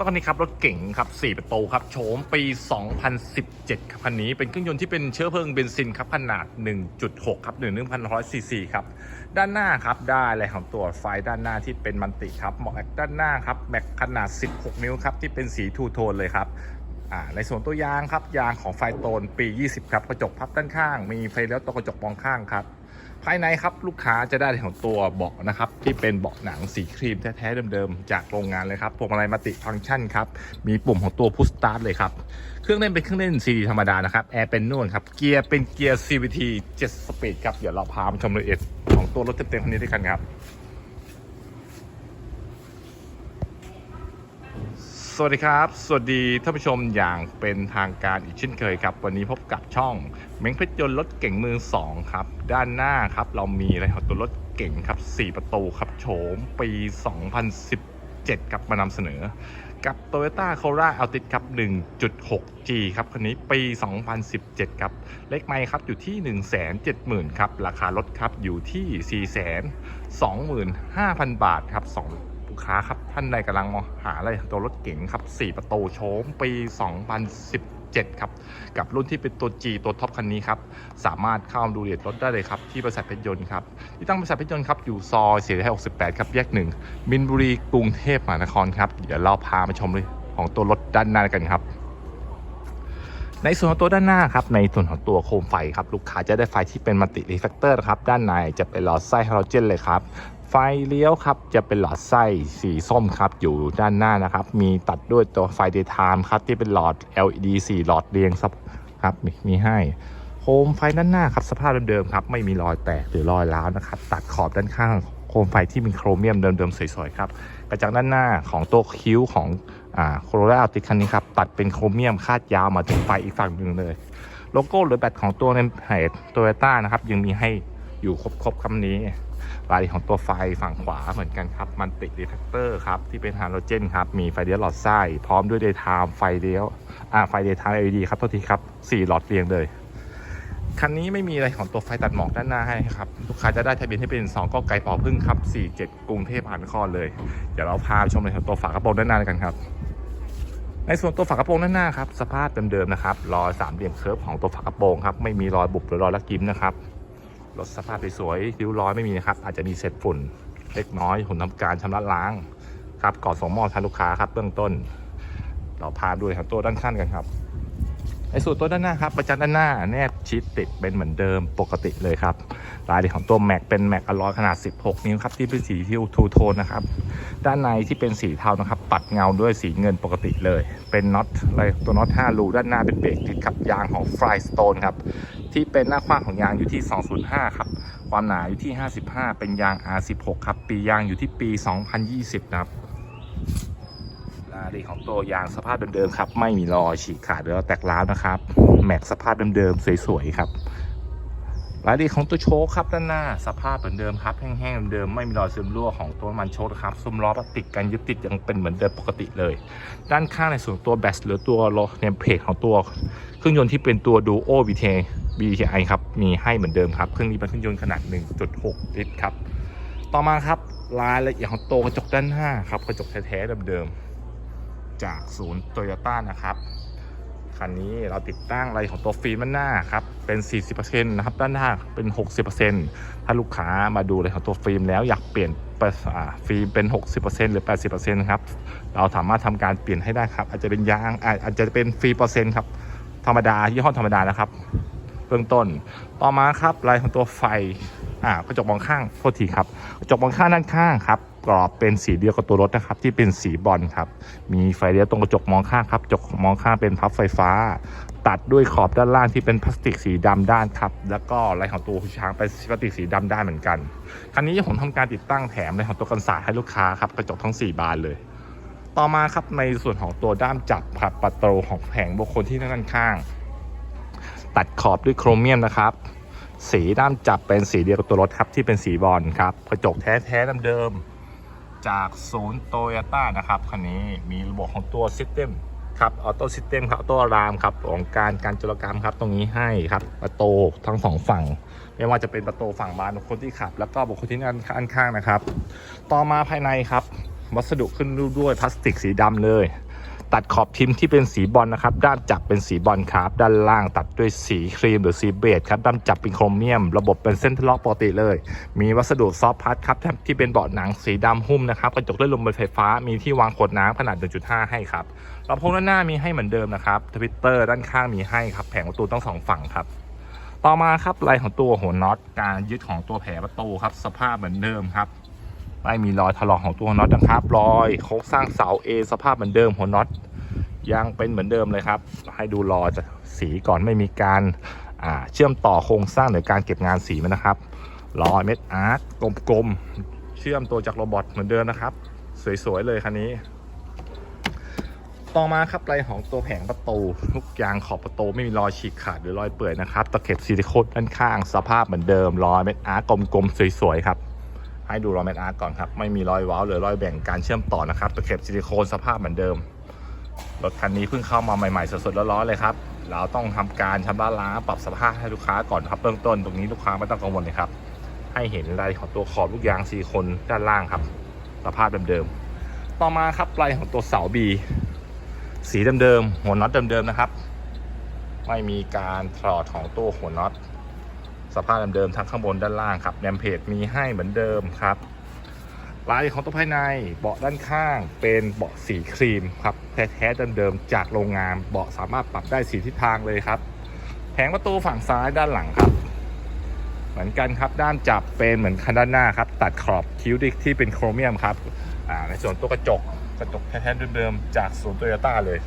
ตอนนี้ครับรถเก่งครับ4ประตูครับโฉมปี 2017ครับคันนี้เป็นเครื่องยนต์ที่เป็นเชื้อเพลิงเบนซินครับขนาด 1.6 ครับ1,100ซีซีครับด้านหน้าครับได้อะไรของตัวไฟด้านหน้าที่เป็นมันติครับหมาะกับด้านหน้าครับแม็กขนาด 16 นิ้วครับที่เป็นสีทูโทนเลยครับในส่วนตัวยางครับยางของไฟโตนปี 20 ครับกระจกพับด้านข้าง มีไฟเลี้ยวตัวกระจกมองข้างครับ ภายในครับลูกค้าจะได้ของตัวเบาะนะครับ ที่เป็นเบาะหนังสีครีมแท้ๆเดิมๆ จากโรงงานเลยครับพวงมาลัยมัติฟังก์ชันครับ มีปุ่มของตัวพุชสตาร์ทเลยครับ เครื่องเล่นเป็นเครื่องเล่นซีดีธรรมดานะครับแอร์เป็นนุ่นครับเกียร์เป็นเกียร์ CVT 7 สปีดครับเดี๋ยวเราพามาชมรายละเอียดของตัวรถเต็มๆคันนี้ด้วยกันครับ สวัสดีครับ สวัสดีท่านผู้ชมอย่างเป็นทางการอีกเช่นเคยครับ วันนี้พบกับช่องเม้งเพชรยนต์รถเก่งมือสองครับ ด้านหน้าครับเรามีอะไรของตัวรถเก่งครับ 4 ประตูครับโฉมปี 2017ครับมานำเสนอ กับ Toyota Corolla Altis ครับ 1.6G ครับคันนี้ปี 2017 ครับ เลขไมค์ครับอยู่ที่ 170,000 ครับ ราคารถครับอยู่ที่ 425,000 บาทครับสอง ลูกค้าครับ ท่านใดกำลังมองหาอะไรตัวรถเก๋งครับ 4 ประตูโชมปี 2017 ครับ กับรุ่นที่เป็นตัว G ตัวท็อปคันนี้ครับ สามารถเข้าดูเอียดรถได้เลยครับ ที่บริษัทเพชรยนต์ครับ ที่ตั้งบริษัทเพชรยนต์ครับ อยู่ซอยเสียให้68ครับ แยกหนึ่งมินบุรีกรุงเทพมหานครครับ เดี๋ยวเราพามาชมเลยของตัวรถด้านหน้ากันครับในส่วนของตัวด้านหน้าครับในส่วนของตัวโคมไฟครับลูกค้าจะได้ไฟที่เป็นมัลติรีเฟกเตอร์ครับด้านในจะเป็นหลอดไส้ฮาโลเจนเลยครับ ไฟเลี้ยวครับจะเป็นหลอดไส้สีส้มครับอยู่ด้านหน้านะครับ มีตัดด้วยตัวไฟเดย์ไทม์ครับที่เป็นหลอด LED 4 หลอดเรียงครับมีมีให้โคมไฟด้านหน้าครับสภาพเดิมๆครับไม่มีรอยแตกหรือรอยร้าวนะครับ ตัดขอบด้านข้างโคมไฟที่เป็นโครเมียมเดิมๆสวยๆครับกระจังด้านหน้าของตัวคิ้วของอ่าโคโรล่าติคันนี้ครับตัดเป็นโครเมียมคาดยาวมาถึงไฟอีกฝั่งหนึ่งเลย โลโก้หรือแบตของตัวในเพจโตโยต้านะครับยังมีให้อยู่ครบๆคำนี้ รายละเอียดของตัวไฟฝั่งขวาเหมือนกันครับ มันติดดีแฟกเตอร์ครับ ที่เป็นฮาโลเจนครับ มีไฟเลี้ยวหลอดไส้พร้อมด้วยเดย์ไทม์ไฟเลี้ยวอ่าไฟเดย์ไทม์ LED ครับโทษทีครับ 4 หลอดเรียงเลย คันนี้ไม่มีอะไรของตัวไฟตัดหมอกด้านหน้าให้ครับ ลูกค้าจะได้ทะเบียนที่เป็น 2ก็ไก่ปอพึ่งครับ 47 กรุงเทพมหานครเลย เดี๋ยวเราพาชมในของตัวฝากระโปรงด้านหน้ากันครับในส่วนตัวฝากระโปรงด้านหน้าครับสภาพเดิมๆนะครับรอยสามเหลี่ยมเคิร์ฟของตัวฝากระโปรงครับไม่มีรอยบุบหรือรอยลักยิ้มนะครับ รถสภาพสวยๆริ้วร้อยไม่มีนะครับ อาจจะมีเศษฝุ่นเล็กน้อยหุ่นทำการชำระล้างครับก่อนส่งมอบทางลูกค้าครับเบื้องต้น เราพาดูครับตัวด้านข้างกันครับในส่วนตัวด้านหน้าครับประจันด้านหน้าแนบชิดติดเป็นเหมือนเดิมปกติเลยครับรายเดของตัวแม็กเป็นแม็กอลลอยขนาด 16 นิ้วครับที่เป็นสีที่ทูโทนนะครับด้านในที่เป็นสีเทานะครับ ปัดเงาด้วยสีเงินปกติเลย เป็นน็อตอะไรตัวน็อต5รูด้านหน้าเป็นเบรกติดกับยางของ f r y Stone ครับ ที่เป็นหน้ากว้างของยางอยู่ที่ 205 ครับ ความหนาอยู่ที่ 55 เป็นยาง R16 ครับ ปียางอยู่ที่ปี 2020 นะครับรายละเอียดของตัวยางสภาพเดิมๆครับ ไม่มีรอยฉีกขาดหรือแตกร้าวนะครับ แม็กสภาพเดิมๆสวยๆครับรายละเอียดของตัวโชคครับด้านหน้าสภาพเหมือนเดิมครับแห้งๆเดิมไม่มีรอยซึมรั่วของตัวมันโชคครับซุ้มล้อพลาสติกกันยึดติดยังเป็นเหมือนเดิมปกติเลย ด้านข้างในส่วนตัวแบตหรือตัวโลเนมเพจของตัว เครื่องยนต์ที่เป็นตัว Duo VT BTI ครับ มีให้เหมือนเดิมครับ เครื่องนี้เป็นเครื่องยนต์ขนาด 1.6 ลิตรครับ ต่อมาครับรายละเอียดของตัวกระจกด้านหน้าครับ กระจกแท้ๆเดิมๆ จากศูนย์โตโยต้านะครับ คันนี้เราติดตั้งอะไรของตัวฟิล์มด้านหน้าครับ เป็น 40%นะครับ ด้านหน้าเป็น 60%ถ้าลูกค้ามาดูเลยของตัวฟิล์มแล้วอยากเปลี่ยนเปอร์อ่าฟิล์มเป็น 60%หรือ 80%นะครับ เราสามารถทำการเปลี่ยนให้ได้ครับ อาจจะเป็นยางอาอาจจะเป็นฟรีเปอร์เซ็นต์ครับ ธรรมดายี่ห้อธรรมดานะครับ เบื้องต้น ต่อมาครับลายของตัวไฟอ่ากระจกมองข้างโทษทีครับกระจกมองข้างด้านข้างครับกรอบเป็นสีเดียวกับตัวรถนะครับ ที่เป็นสีบอลครับ มีไฟเลี้ยวตรงกระจกมองข้างครับกระจกมองข้างเป็นพับไฟฟ้า ตัดด้วยขอบด้านล่างที่เป็นพลาสติกสีดำด้านครับ แล้วก็ลายของตัวหูช้างเป็นพลาสติกสีดำด้านเหมือนกันคันนี้ผมทำการติดตั้งแถมในของตัวกันศาสตร์ให้ลูกค้าครับกระจกทั้ง 4 บานเลย ต่อมาครับในส่วนของตัวด้ามจับครับประตูของแผงบุคคลที่ด้านข้าง ตัดขอบด้วยโครเมียมนะครับ สีด้ามจับเป็นสีเดียวกับตัวรถครับที่เป็นสีบอลครับกระจกแท้ๆเดิมๆจากศูนย์โตโยต้านะครับคันนี้มีระบบของตัวซิสเต็มครับออโต้ซิสเต็มครับออโต้รามครับของการการจรกรรมครับตรงนี้ให้ครับประตูทั้งสองฝั่ง ไม่ว่าจะเป็นประตูฝั่งบานบุคคลที่ขับ แล้วก็บุคคลที่นั่งข้างๆนะครับ ต่อมาภายในครับ วัสดุขึ้นรูปด้วยพลาสติกสีดำเลย ตัดขอบทิมที่เป็นสีบอลนะครับ ด้านจับเป็นสีบอลครับ ด้านล่างตัดด้วยสีครีมหรือสีเบจครับ ด้านจับเป็นโครเมียม ระบบเป็นเส้นทะเลาะปกติเลย มีวัสดุซอฟต์พลาสครับที่เป็นเบาะหนังสีดำหุ้มนะครับ กระจกด้วยลมไฟฟ้า มีที่วางขวดน้ำขนาด 1.5 ให้ครับลำโพงด้านหน้ามีให้เหมือนเดิมนะครับทวิตเตอร์ด้านข้างมีให้ครับ แผงประตูต้องสองฝั่งครับต่อมาครับลายของตัวหัวน็อตการยึดของตัวแผงประตูครับ สภาพเหมือนเดิมครับ ไม่มีรอยถลอกของตัวน็อตนะครับ รอยโครงสร้างเสาเอสภาพเหมือนเดิมหัวน็อตยังเป็นเหมือนเดิมเลยครับ ให้ดูรอยจากสีก่อนไม่มีการเชื่อมต่อโครงสร้างหรือการเก็บงานสีมันนะครับรอยเม็ดอาร์ตกลมๆ เชื่อมตัวจากโรบอทเหมือนเดิมนะครับ สวยๆเลยคันนี้ ต่อมาครับลายของตัวแผงประตูทุกยางขอบประตูไม่มีรอยฉีกขาดหรือรอยเปื่อยนะครับ ตะเข็บซิลิโคนด้านข้างสภาพเหมือนเดิมรอยเม็ดอาร์ตกลมๆ สวยๆครับ ให้ดูรอยเม็ดอาร์ก่อนครับ ไม่มีรอยว้าหรือรอยแบ่งการเชื่อมต่อนะครับตะเข็บซิลิโคนสภาพเหมือนเดิม รถคันนี้เพิ่งเข้ามาใหม่ๆสดๆร้อนๆเลยครับ เราต้องทำการชำระล้างปรับสภาพให้ลูกค้าก่อนครับเบื้องต้นตรงนี้ลูกค้าไม่ต้องกังวลเลยครับ ให้เห็นรายของตัวขอบลูกยางซีโคนด้านล่างครับ สภาพเดิมๆ ต่อมาครับลายของตัวเสาบีสีเดิมๆหัวน็อตเดิมๆนะครับ ไม่มีการถอดของตัวหัวน็อต สภาพเดิมๆทั้งข้างบนด้านล่างครับแนมเพจมีให้เหมือนเดิมครับลายของตัวภายในเบาะด้านข้างเป็นเบาะสีครีมครับแท้ๆเดิมๆจากโรงงานเบาะสามารถปรับได้สีทิศทางเลยครับแผงประตูฝั่งซ้ายด้านหลังครับ เหมือนกันครับด้านจับเป็นเหมือนคันด้านหน้าครับ ตัดขอบคิ้วดิกที่เป็นโครเมียมครับในส่วนตัวกระจกกระจกแท้ๆเดิมๆจากศูนย์โตโยต้าเลย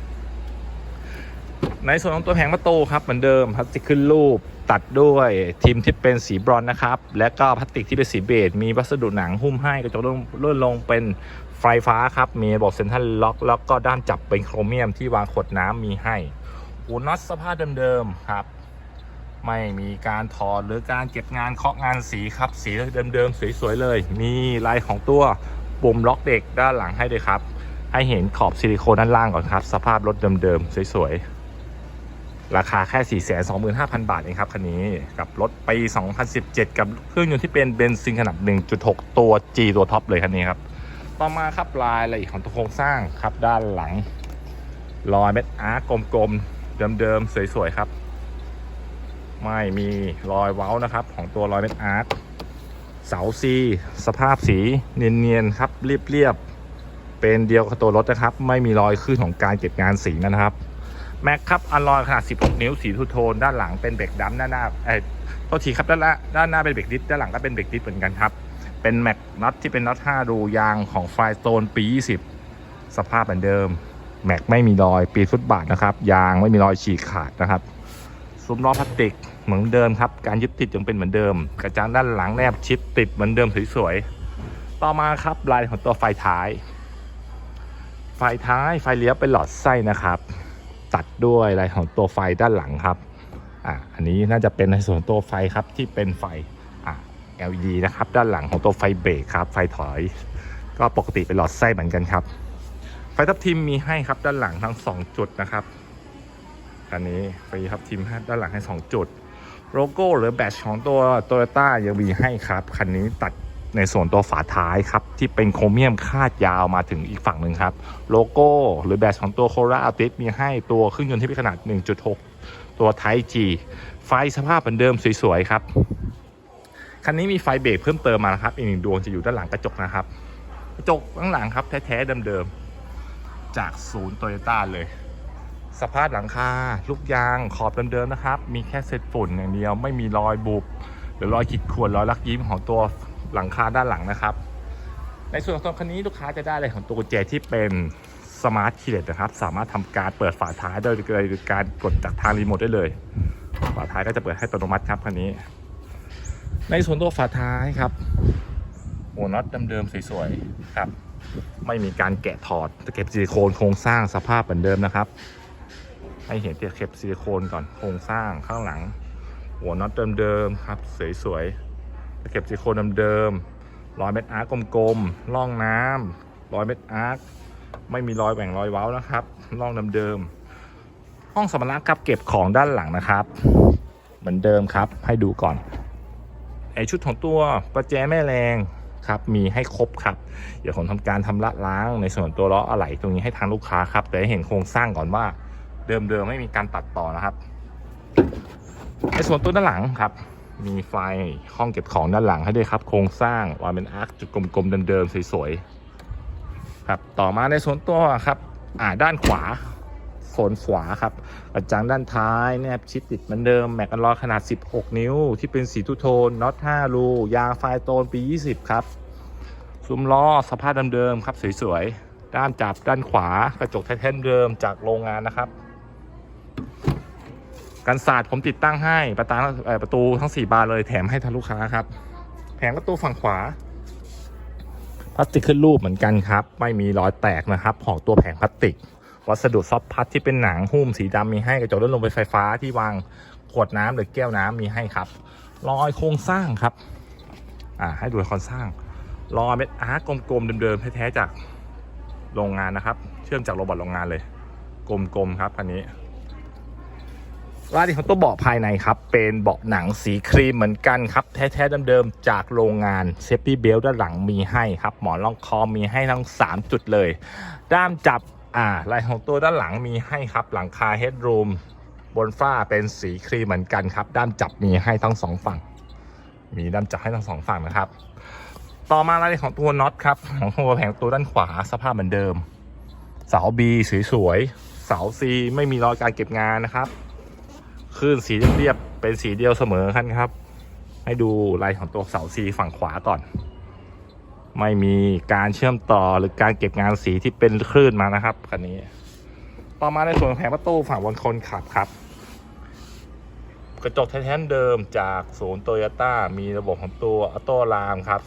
ในส่วนของตัวแผงประตูครับเหมือนเดิมพลาสติกขึ้นรูป ตัดด้วยทิมที่เป็นสีบรอนนะครับ และก็พลาสติกที่เป็นสีเบจมีวัสดุหนังหุ้มให้กระจกลื่นลงเป็นไฟฟ้าครับ มีระบบเซ็นทรัลล็อก แล้วก็ด้านจับเป็นโครเมียมที่วางขวดน้ำมีให้หูน็อตสภาพเดิมๆครับ ไม่มีการถอดหรือการเก็บงานเคาะงานสีครับ สีเดิมๆสวยๆเลย มีลายของตัวปุ่มล็อกเด็กด้านหลังให้ด้วยครับ ให้เห็นขอบซิลิโคนด้านล่างก่อนครับ สภาพรถเดิมๆสวยๆ ราคาแค่ 425,000 บาทเองครับคันนี้กับรถปี 2017 กับเครื่องยนต์ที่เป็นเบนซินขนาด 1.6 ตัว G ตัวท็อปเลยคันนี้ครับ ต่อมาครับลายละเอียดของตัวโครงสร้างครับด้านหลัง รอยเม็ดอาร์กลมๆ เดิมๆ สวยๆ ครับ ไม่มีรอยเว้านะครับ ของตัวรอยเม็ดอาร์ตเสาซีสภาพสีเนียนๆ ครับเรียบๆ เป็นเดียวกับตัวรถนะครับ ไม่มีรอยขึ้นของการเก็บงานสีนะครับ แม็กครับอลลอยขนาด 16 นิ้ว สีทูโทน ด้านหลังเป็นเบรกดัมด้านหน้าเอ้ยโทษทีครับด้านละด้านหน้าเป็นเบรกดิสด้านหลังก็เป็นเบรกดิสเหมือนกันครับ เป็นแม็กน็อตที่เป็นน็อต5รูยางของไฟสโตนปี 20 สภาพเหมือนเดิม แม็กไม่มีรอยปีฟุตบาทนะครับ ยางไม่มีรอยฉีกขาดนะครับซุ้มล้อพลาสติกเหมือนเดิมครับ การยึดติดยังเป็นเหมือนเดิม กระจังด้านหลังแนบชิดติดเหมือนเดิมสวยๆ ต่อมาครับลายของตัวไฟท้าย ไฟท้ายไฟเลี้ยวเป็นหลอดไส้นะครับ ตัดด้วยลายของตัวไฟด้านหลังครับอะอันนี้น่าจะเป็นในส่วนตัวไฟครับที่เป็นไฟอะ LED นะครับ ด้านหลังของตัวไฟเบรกครับ ไฟถอย ก็ปกติเป็นหลอดไส้เหมือนกันครับ ไฟทับทิมมีให้ครับด้านหลังทั้ง 2 จุดนะครับคันนี้ไฟทับทิมให้ด้านหลังให้ 2 จุด โลโก้หรือแบตของตัวโตโยต้ายังมีให้ครับคันนี้ตัด ในส่วนตัวฝาท้ายครับ ที่เป็นโครเมียมคาดยาวมาถึงอีกฝั่งหนึ่งครับ โลโก้หรือแบตของตัวโคราอัลติสมีให้ตัวเครื่องยนต์ที่เป็นขนาด 1.6 ตัวไทจีไฟสภาพเหมือนเดิมสวยๆครับ คันนี้มีไฟเบรกเพิ่มเติมมานะครับ อีกหนึ่งดวงจะอยู่ด้านหลังกระจกนะครับ กระจกข้างหลังครับแท้ๆเดิมๆจากศูนย์โตโยต้าเลย สภาพหลังคาลูกยางขอบเดิมๆนะครับ มีแค่เศษฝุ่นอย่างเดียวไม่มีรอยบุบหรือรอยขีดข่วนรอยลักยิ้มของตัว หลังคาด้านหลังนะครับ ในส่วนของตัวคันนี้ลูกค้าจะได้อะไรของตัวกุญแจที่เป็นสมาร์ทคีย์เลสนะครับ สามารถทำการเปิดฝาท้ายโดยการกดจากทางรีโมทได้เลย ฝาท้ายก็จะเปิดให้อัตโนมัติครับคันนี้ ในส่วนตัวฝาท้ายครับหัวน็อตเดิมๆสวยๆครับ ไม่มีการแกะถอดตะเข็บซิลิโคนโครงสร้างสภาพเหมือนเดิมนะครับ ให้เห็นตะเข็บซิลิโคนก่อนโครงสร้างข้างหลัง หัวน็อตเดิมๆครับสวยๆ เข็บซิลิโคนเดิมๆรอยเม็ดอาร์กกลมๆร่องน้ำรอยเม็ดอาร์กไม่มีรอยแหว่งรอยเว้านะครับร่องเดิมๆห้องสมรรถครับเก็บของด้านหลังนะครับ เหมือนเดิมครับให้ดูก่อนไอชุดของตัวประแจแม่แรงครับมีให้ครบครับ เดี๋ยวผมทำการทำละล้างในส่วนตัวล้ออะไหล่ตรงนี้ให้ทางลูกค้าครับแต่ให้เห็นโครงสร้างก่อนว่าเดิมๆไม่มีการตัดต่อนะครับ ในส่วนตัวด้านหลังครับ มีไฟห้องเก็บของด้านหลังให้ด้วยครับ โครงสร้างวางเป็นอาร์คจุดกลมๆเดิมๆสวยๆครับต่อมาในส่วนตัวครับอ่าด้านขวาโซนขวาครับกระจังด้านท้ายแนบชิดติดเหมือนเดิมแม็กกันลอยขนาด 16 นิ้ว ที่เป็นสีทูโทนน็อต5รูยางไฟโตนปี 20 ครับซุ้มล้อสภาพเดิมๆครับสวยๆด้านจับด้านขวากระจกไทเทนเดิมจากโรงงานนะครับ กันศาสตร์ผมติดตั้งให้ประตูประตูทั้ง 4 บานเลยแถมให้ทางลูกค้าครับ แผงประตูฝั่งขวาพลาสติกขึ้นรูปเหมือนกันครับ ไม่มีรอยแตกนะครับ ของตัวแผงพลาสติก วัสดุซอฟพัดที่เป็นหนังหุ้มสีดำมีให้กระจกลื่อนลงไปไฟฟ้าที่วางขวดน้ำหรือแก้วน้ำมีให้ครับรอยโครงสร้างครับ อ่าให้ดูครงสร้างรอยเม็ดอาร์กลมๆเดิมๆแท้ๆจากโรงงานนะครับ เชื่อมจากโรบอทโรงงานเลย กลมๆครับคันนี้ รายละเอียดของตัวเบาะภายในครับ เป็นเบาะหนังสีครีมเหมือนกันครับ แท้ๆเดิมๆจากโรงงานเซฟตี้เบลด้านหลังมีให้ครับ หมอนรองคอมีให้ทั้ง 3 จุดเลย ด้ามจับอ่าลายของตัวด้านหลังมีให้ครับ หลังคาเฮดรูมบนฝ้าเป็นสีครีมเหมือนกันครับ ด้ามจับมีให้ทั้งสองฝั่ง มีด้ามจับให้ทั้งสองฝั่งนะครับ ต่อมารายของตัวน็อตครับของตัวแผงตัวด้านขวาสภาพเหมือนเดิม เสา B สวยๆเสา C ไม่มีรอยการเก็บงานนะครับ คลื่นสีเรียบๆเป็นสีเดียวเสมอกันครับ ให้ดูลายของตัวเสาซีฝั่งขวาก่อน ไม่มีการเชื่อมต่อหรือการเก็บงานสีที่เป็นคลื่นมานะครับคันนี้ ต่อมาในส่วนแผงประตูฝั่งบนคนขับครับกระจกไทเทนเดิมจากศูนย์โตโยต้ามีระบบของตัวออโต้ลามครับ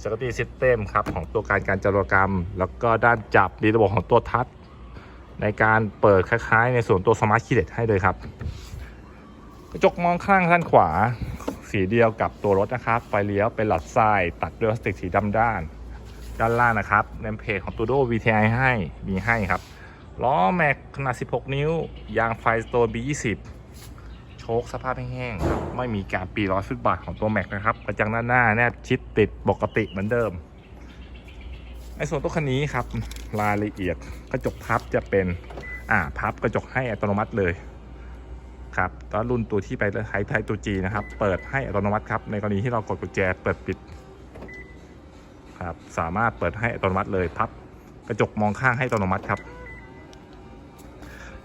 สก u ตี้ซิสเต็มครับของตัวการการจรกรรม แล้วก็ด้านจับมีระบบของตัวทัชในการเปิดคล้ายๆ ในส่วนตัวสมาร์ทคีย์เลให้เลยครับ กระจกมองข้างด้านขวา สีเดียวกับตัวรถนะครับ ไฟเลี้ยวเป็นหลอดทรายตัดด้วยพลาสติกสีดำด้าน ด้านล่างนะครับเนมเพจของตูโด VTI ให้มีให้ครับล้อแม็กขนาด 16 นิ้ว ยางไฟสโตน B20 โชคสภาพแห้งๆครับ ไม่มีการปีร้อยฟุตบาทของตัวแม็กนะครับกระจังด้านหน้าแนบชิดติดปกติเหมือนเดิมในส่วนตัวคันนี้ครับรายละเอียดกระจกพับจะเป็นอ่าพับกระจกให้อัตโนมัติเลย ครับตอนรุ่นตัวที่ไปไทยไทยตัวจีนะครับ เปิดให้อัตโนมัติครับ ในกรณีที่เรากดกุญแจเปิดปิดครับ สามารถเปิดให้อัตโนมัติเลยพับกระจกมองข้างให้อัตโนมัติครับ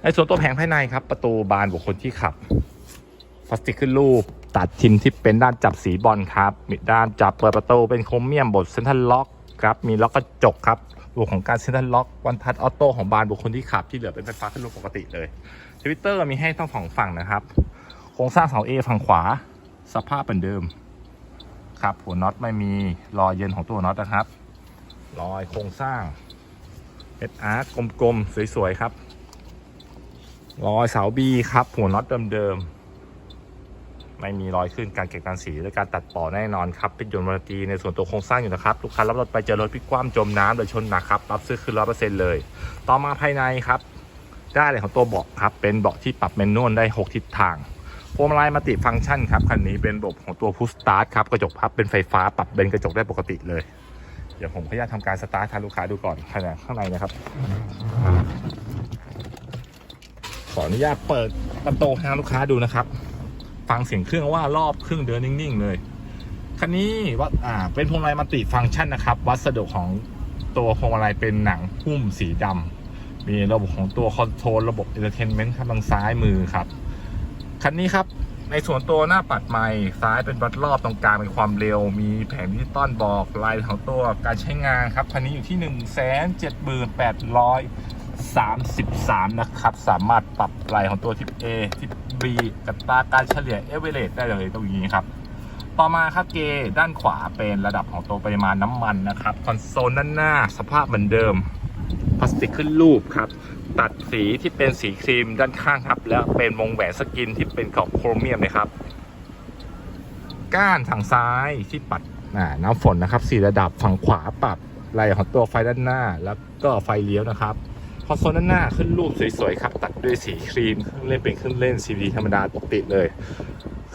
ในส่วนตัวแผงภายในครับ ประตูบานบุคคลที่ขับพลาสติกขึ้นรูปตัดทิมที่เป็นด้านจับสีบอลครับมีด้านจับเปิดประตูเป็นโครเมียมบดเซนทรัลล็อกครับมีล็อกกระจกครับระบบของการเซนทรัลล็อกวันทัชออโต้ของบานบุคคลที่ขับที่เหลือเป็นไฟฟ้าขึ้นรูปปกติเลย ทวิตเตอร์มีให้ทั้งสองฝั่งนะครับ โครงสร้างเสา A ฝั่งขวา สภาพเป็นเดิม ครับ หัวน็อตไม่มีรอยเย็นของตัวน็อตนะครับ รอยโครงสร้างเอสอาร์กลมๆ สวยๆ ครับ รอยเสา B ครับ หัวน็อตเดิมๆ ไม่มีรอยขึ้นการเก็บการสีหรือการตัดต่อแน่นอนครับเป็นยนต์วารันตีในส่วนตัวโครงสร้างอยู่นะครับ ลูกค้ารับรถไปเจอรถพลิกคว่ำจมน้ำหรือชนหนักครับ รับซื้อคืนร้อยเปอร์เซ็นต์เลย ต่อมาภายในครับ ได้เลยของตัวเบาะครับ เป็นเบาะที่ปรับเมนนวลได้ 6 ทิศทางพวงมาลัยมัลติฟังก์ชันครับคันนี้เป็นระบบของตัวพุชสตาร์ทครับกระจกพับเป็นไฟฟ้าปรับเบนกระจกได้ปกติเลย เดี๋ยวผมขออนุญาตทำการสตาร์ททางลูกค้าดูก่อนขณะข้างในนะครับ ขออนุญาตเปิดประตูให้ลูกค้าดูนะครับ ฟังเสียงเครื่องว่ารอบเครื่องเดินนิ่งๆเลยคันนี้วัดอ่าเป็นพวงมาลัยมัลติฟังก์ชันนะครับ วัสดุของตัวพวงมาลัยเป็นหนังหุ้มสีดำ มีระบบของตัวคอนโทรลระบบเอนเตอร์เทนเมนต์ครับทางซ้ายมือครับ คันนี้ครับในส่วนตัวหน้าปัดใหม่ซ้ายเป็นวัดรอบตรงกลางเป็นความเร็ว มีแผงดิจิตอลบอกลายของตัวการใช้งานครับ คันนี้อยู่ที่ 1 7 8 3 3 นะครับ สามารถปรับลายของตัวทิป A ทิป B กับตาการเฉลี่ยเอเวอเรได้เลยตรงนี้ครับ ต่อมาครับเกด้านขวาเป็นระดับของตัวปริมาณน้ำมันนะครับ คอนโซลด้านหน้าสภาพเหมือนเดิม สติกขึ้นรูปครับ ตัดสีที่เป็นสีครีมด้านข้างครับ แล้วเป็นวงแหวนสกินที่เป็นกับโครเมียมนะครับ ก้านฝั่งซ้ายที่ปัดน้ำฝนนะครับสีระดับฝั่งขวาปรับลายของตัวไฟด้านหน้า แล้วก็ไฟเลี้ยวนะครับคอนโซลด้านหน้าขึ้นรูปสวยๆครับ ตัดด้วยสีครีมเครื่องเล่นเป็นเครื่องเล่น CD ธรรมดาปกติเลย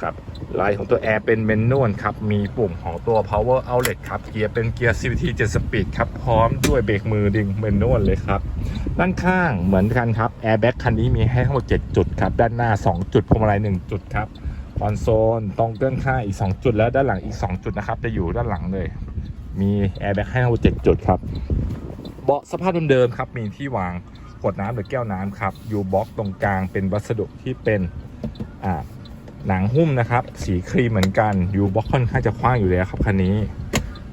ครับลายของตัวแอร์เป็นเมนนวลครับ มีปุ่มของตัว power outlet ครับ เกียร์เป็นเกียร์ CVT 7 speed ครับ พร้อมด้วยเบรกมือดึงเมนนวลเลยครับ ด้านข้างเหมือนกันครับแอร์แบ็กคันนี้มีให้ทั้งหมด 7 จุดครับ ด้านหน้า 2 จุดพวงมาลัย1จุดครับคอนโซลตรงด้านข้างอีก 2 จุด แล้วด้านหลังอีก 2 จุดนะครับ จะอยู่ด้านหลังเลย มีแอร์แบ็กให้ทั้งหมด 7 จุดครับ เบาะสภาพเดิมๆครับ มีที่วางขวดน้ำหรือแก้วน้ำครับยูบ็อกตรงกลางเป็นวัสดุที่เป็นอ่า หนังหุ้มนะครับ สีครีมเหมือนกันยูบ็อกค่อนข้างจะกว้างอยู่แล้วครับคันนี้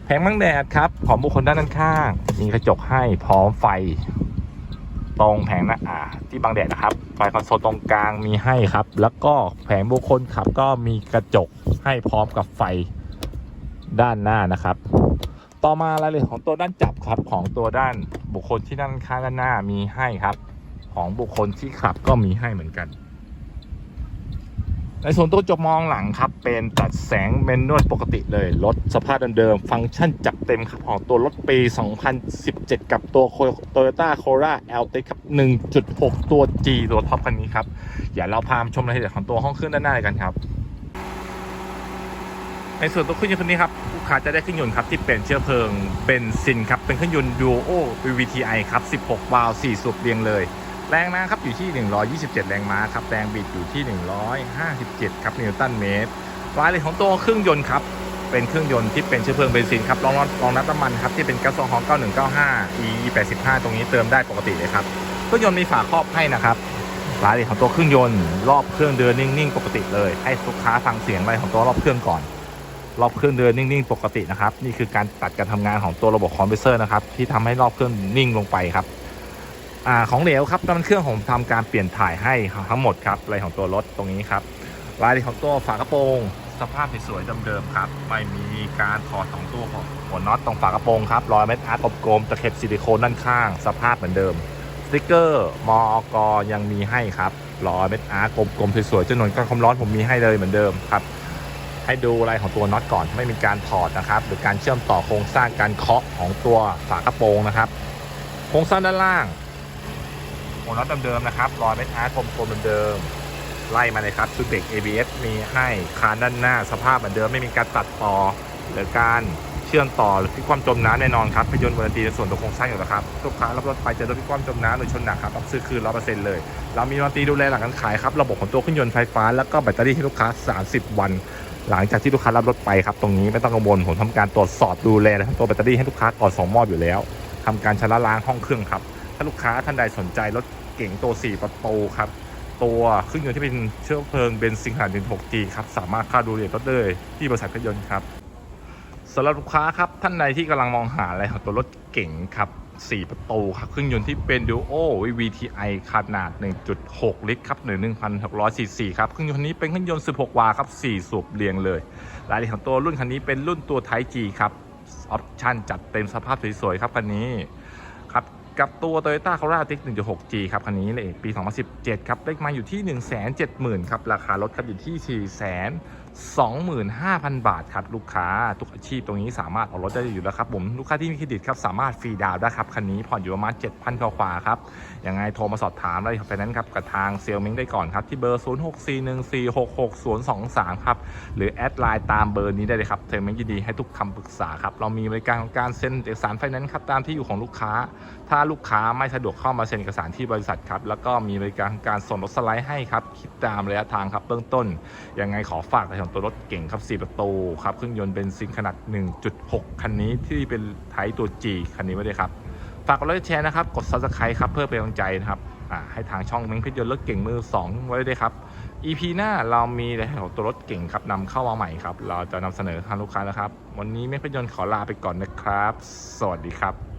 แผงบังแดดครับ ของบุคคลด้านด้านข้าง มีกระจกให้พร้อมไฟ ตรงแผงหน้าอ่าที่บังแดดนะครับ ไฟคอนโซลตรงกลางมีให้ครับ แล้วก็แผงบุคคลขับก็มีกระจกให้พร้อมกับไฟด้านหน้านะครับ ต่อมารายละเอียดของตัวด้านจับครับของตัวด้านบุคคลที่ด้านข้างด้านหน้ามีให้ครับ ของบุคคลที่ขับก็มีให้เหมือนกัน ในส่วนตัวจบมองหลังครับ เป็นตัดแสงเมนนวลปกติเลย รถสภาพเดิมๆฟังก์ชันจัดเต็มครับของตัวรถปี 2017 กับตัว Toyota Corolla Altis ครับ 1.6 ตัว G ตัวท็อปคันนี้ครับ อย่าเราพามชมรายละเอียดของตัวห้องเครื่องด้านหน้ากันครับ ในส่วนตัวเครื่องยนต์คันนี้ครับลูกค้าจะได้เครื่องยนต์ครับที่เป็นเชื้อเพลิงเบนซินครับเป็นเครื่องยนต์ Duo VVTi ครับ 16 วาล์ว4สูบเรียงเลย แรงม้าครับอยู่ที่ 127 แรงม้าครับแรงบิดอยู่ที่ 157 ครับนิวตันเมตรรายละเอียดของตัวเครื่องยนต์ครับเป็นเครื่องยนต์ที่เป็นเชื้อเพลิงเบนซินครับรองรับรองรับน้ำมันครับที่เป็นก๊าซโซฮอล9195 E 85ตรงนี้เติมได้ปกติเลยครับเครื่องยนต์มีฝาครอบให้นะครับรายละเอียดของตัวเครื่องยนต์ รอบเครื่องเดินนิ่งๆ ปกติเลย ให้ลูกค้าฟังเสียงอะไรของตัวรอบเครื่องก่อน รอบเครื่องเดินนิ่งๆ ปกตินะครับนี่คือการตัดการทำงานของตัวระบบคอมเพรสเซอร์นะครับที่ทำให้รอบเครื่องนิ่งลงไปครับ อาของเหลวครับน้ำมันเครื่องผมทำการเปลี่ยนถ่ายให้ทั้งหมดครับอะไรของตัวรถตรงนี้ครับรายของตัวฝากระโปรงสภาพสวยๆเดิมๆครับ ไม่มีการถอดของตัวของหัวน็อตตรงฝากระโปรงครับรอยเม็ดอาร์ตกลมๆตะเข็บซิลิโคนด้านข้าง สภาพเหมือนเดิมสติกเกอร์มอกยังมีให้ครับรอยเม็ดอาร์ตกลมๆสวยๆจำนวนกันความร้อนผมมีให้เลยเหมือนเดิมครับ ให้ดูลายของตัวน็อตก่อนไม่มีการถอดนะครับหรือการเชื่อมต่อโครงสร้างการเคาะของตัวฝากระโปรงนะครับ โครงสร้างด้านล่าง วน็อตเดิมๆนะครับรอยเม็ดอาร์ตกลมๆเดิมๆไล่มาเลยครับชุดเบรก ABS มีให้คานด้านหน้าสภาพเหมือนเดิมไม่มีการตัดต่อหรือการเชื่อมต่อหรือพิความจมน้ำแน่นอนครับพยนต์วารันตีในส่วนตัวโครงสร้างอยู่แล้วครับลูกค้ารับรถไปเจอรถพิความจมน้ำหรือชนหนักครับรับซื้อคืนร้อยเปอร์เซ็นต์เลย เรามีวารันตีดูแลหลังการขายครับระบบของตัวเครื่องยนต์ไฟฟ้าแล้วก็แบตเตอรี่ให้ลูกค้า 30 วันหลังจากที่ลูกค้ารับรถไปครับตรงนี้ไม่ต้องกังวลผมทำการตรวจสอบดูแลทั้งตัวแบตเตอรี่ให้ลูกค้าก่อนส่งมอบอยู่แล้วทำการชำระล้างห้องเครื่องครับ ถ้าลูกค้าท่านใดสนใจรถ เก๋งตัว 4 ประตูครับ ตัวเครื่องยนต์ที่เป็นเชื้อเพลิงเบนซินขนาด 1.6G ครับ สามารถเข้าดูเอียดรถได้เลยที่บริษัทเครื่องยนต์ครับสำหรับลูกค้าครับ ท่านใดที่กำลังมองหาอะไรของตัวรถเก๋งครับ 4 ประตูครับ เครื่องยนต์ที่เป็น Duo VVTi ขนาด 1.6 ลิตรครับหรือ1,600ซีซีครับ เครื่องยนต์นี้เป็นเครื่องยนต์ 16 วาล์วครับ 4 สูบเรียงเลย รายละเอียดของตัวรุ่นคันนี้เป็นรุ่นตัว Type G ครับ ออปชั่นจัดเต็มสภาพสวยๆครับคันนี้ กับตัว Toyota Corolla Tix 1.6G ครับคันนี้เลยปี 2017 ครับเลขมาอยู่ที่ 170,000 ครับ ราคารถครับอยู่ที่ 25,000 บาทครับลูกค้าทุกอาชีพตรงนี้สามารถออกรถได้อยู่แล้วครับผมลูกค้าที่มีเครดิตครับสามารถฟรีดาวน์ได้ครับคันนี้ผ่อนอยู่ประมาณ 7,000กว่าครับยังไงโทรมาสอบถามได้ครับไฟนั้นครับกับทางเซลล์มิงได้ก่อนครับที่เบอร์ 0641466023 ครับหรือแอดไลน์ตามเบอร์นี้ได้เลยครับเซลล์มิงยินดีให้ทุกคำปรึกษาครับเรามีบริการของการเซ็นเอกสารไฟแนนซ์ครับตามที่อยู่ของลูกค้า ถ้าลูกค้าไม่สะดวกเข้ามาเซ็นเอกสารที่บริษัทครับแล้วก็มีบริการการส่งรถสไลด์ให้ครับคิดตามระยะทางครับเบื้องต้นยังไงขอฝากของตัวรถเก่งครับ 4 ประตูครับ เครื่องยนต์เบนซินขนาด 1.6 คันนี้ที่เป็นไทป์ตัว G คันนี้ไว้เลยครับ ฝากกดไลค์แชร์นะครับ กด subscribe ครับ เพื่อเป็นกำลังใจนะครับอ่าให้ทางช่องเม้งเพชรยนต์รถเก่งมือ 2 ไว้ด้วยครับ EP หน้าเรามีในของตัวรถเก่งครับนำเข้ามาใหม่ครับ เราจะนำเสนอทางลูกค้านะครับ วันนี้เม้งเพชรยนต์ขอลาไปก่อนนะครับ สวัสดีครับ